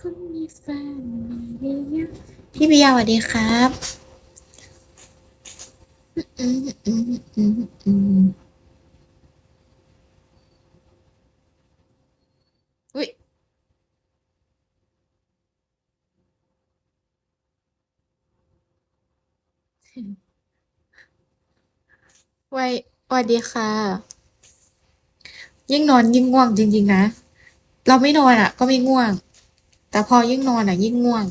คุณมีแฟนหรือยังพี่ปิยาสวัสดีครับ อืมอืมอืมอืมอุ้ยไว้สวัสดีค่ะ ยิ่งนอนยิ่งง่วงจริง ๆ นะ เราไม่นอนอะ ก็ไม่ง่วง แต่พอยิ่งนอนอะ ยิ่งง่วง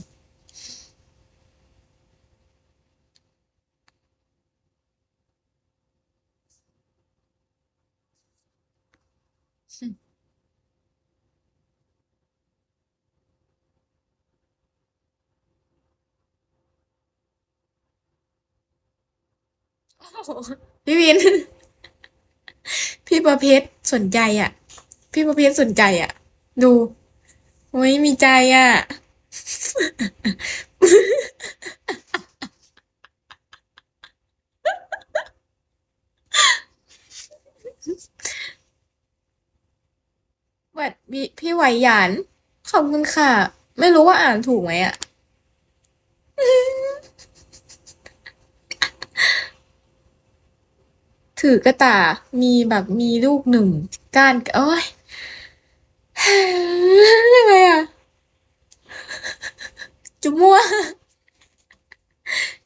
พี่วิน พี่ประเภทสนใจอะ พี่ประเภทสนใจอะ ดูโอ้ยมีใจอะวัดพี่พี่ไหวหยาน ขอบคุณค่ะ ไม่รู้ว่าอ่านถูกไหมอะ ถือกระต่ายมีแบบมีลูกหนึ่งก้านโอ้ย ยังไงอะ จุ๊บมั่ว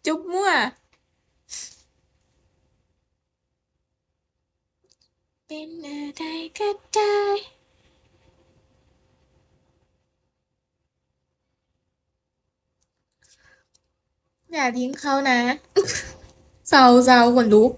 จุ๊บมั่ว เป็นอะไรก็ได้อย่าทิ้งเขานะเศร้าเศร้าขนลุก